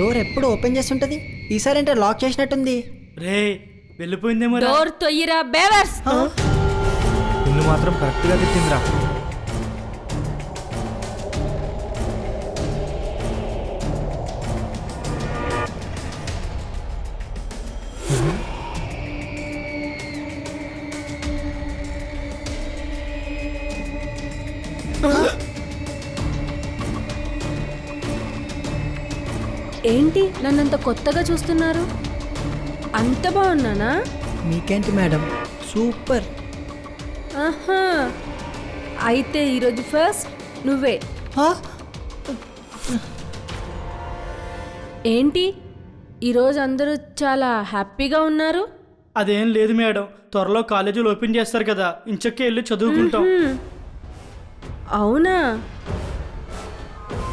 Door ఎప్పుడు open చేసి ఉంటుంది ఈసారి అంటే లాక్ చేసినట్టుంది. రే వెళ్ళిపోయిందేమో. డోర్ తొయ్యిరా బేవర్స్. నిన్ను మాత్రం కరెక్ట్గా తిట్టిందిరా. ఏంటి నన్నంత కొత్తగా చూస్తున్నారు? అంత బాగున్నానా? మీకేంటి మేడం? సూపర్. ఆహా. అయితే ఈరోజు ఫస్ట్ నువ్వే? ఏంటి? ఈరోజు అందరూ చాలా హ్యాపీగా ఉన్నారు? అదేం లేదు మేడం. త్వరలో కాలేజీలు ఓపెన్ చేస్తారు కదా. ఇంచక్కే వెళ్ళి చదువుకుంటాం. అవునా?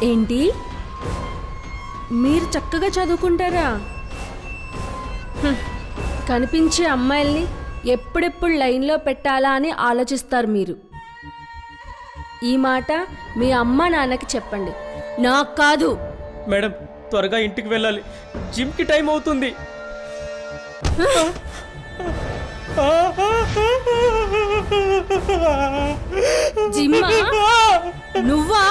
ఏంటి? మీరు చక్కగా చదువుకుంటారా. కనిపించే అమ్మాయిల్ని ఎప్పుడెప్పుడు లైన్లో పెట్టాలా అని ఆలోచిస్తారు మీరు. ఈ మాట మీ అమ్మ నాన్నకి చెప్పండి. నాకు కాదు. మేడం త్వరగా ఇంటికి వెళ్ళాలి. జిమ్కి టైం అవుతుంది. జిమ్మా? నువ్వా?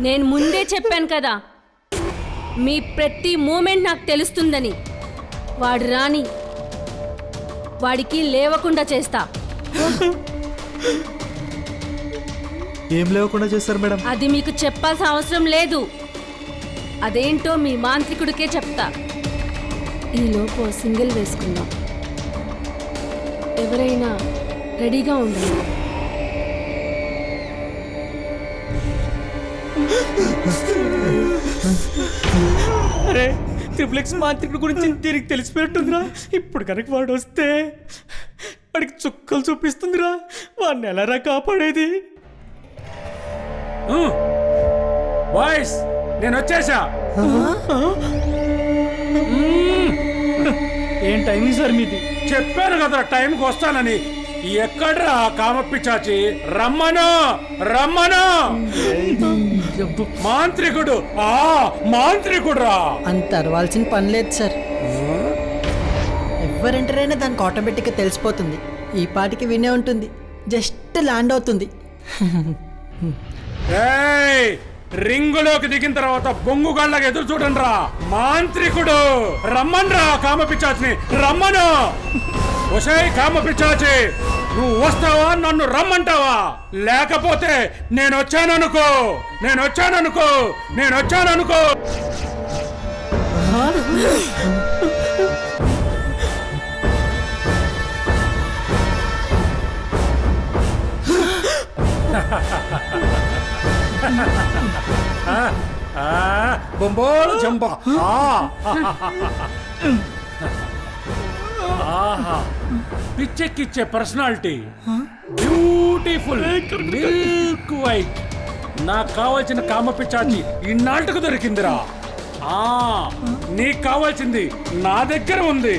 నేను ముందే చెప్పాను కదా మీ ప్రతి మూమెంట్ నాకు తెలుస్తుందని. వాడు రాని వాడికి లేవకుండా చేస్తా. ఏం లేకుండా చేస్తారు మేడం? అది మీకు చెప్పాల్సిన అవసరం లేదు. అదేంటో మీ మాంత్రికుడికే చెప్తా. ఈలోపు సింగిల్ వేసుకుందాం. ఎవరైనా రెడీగా ఉండండి. అరే త్రిప్లెక్స్ మాంత్రికుడి గురించి దీనికి తెలిసిపోతుందిరా ఇప్పుడు కనుక వాడు వస్తే వాడికి చుక్కలు చూపిస్తుందిరా. వాడిని ఎలారా కాపాడేది? బాయ్స్ నేను వచ్చేసా. ఏం టైమింగ్ సార్ మీది? చెప్పాను కదా టైంకి వస్తానని. ఎక్కడ్రా కామప్పి చాచి? రమ్మను రమ్మను. మాంత్రికుడు ఆ మాంత్రికుడు రా అంత అరవాల్సిన పని లేదు సార్. ఎవరు ఎంటర్ అయినా దానికి ఆటోమేటిక్గా తెలిసిపోతుంది. ఈ పాటికి వినే ఉంటుంది. జస్ట్ ల్యాండ్ అవుతుంది. ఏయ్ రింగులోకి దిగిన తర్వాత బొంగు గళ్ళకి ఎదురు చూడండి రా మాంత్రికుడు. రమ్మన్రా కామ పిచ్చాచిని. రమ్మను. ఒసే కామ పిచ్చాచి నువ్వు వస్తావా నన్ను రమ్మంటావా? లేకపోతే నేను వచ్చాననుకో నేను వచ్చాననుకో నేను వచ్చాననుకో ఆ, బొంబోలు జంబ. ఆహా. పిచ్చెక్కిచ్చే పర్సనాలిటీ. బ్యూటిఫుల్. Milk white. నాకు కావాల్సిన కామ పిచ్చాచి ఇన్నాళ్ళకు దొరికిందిరా. ఆ. నీకు కావాల్సింది నా దగ్గర ఉంది.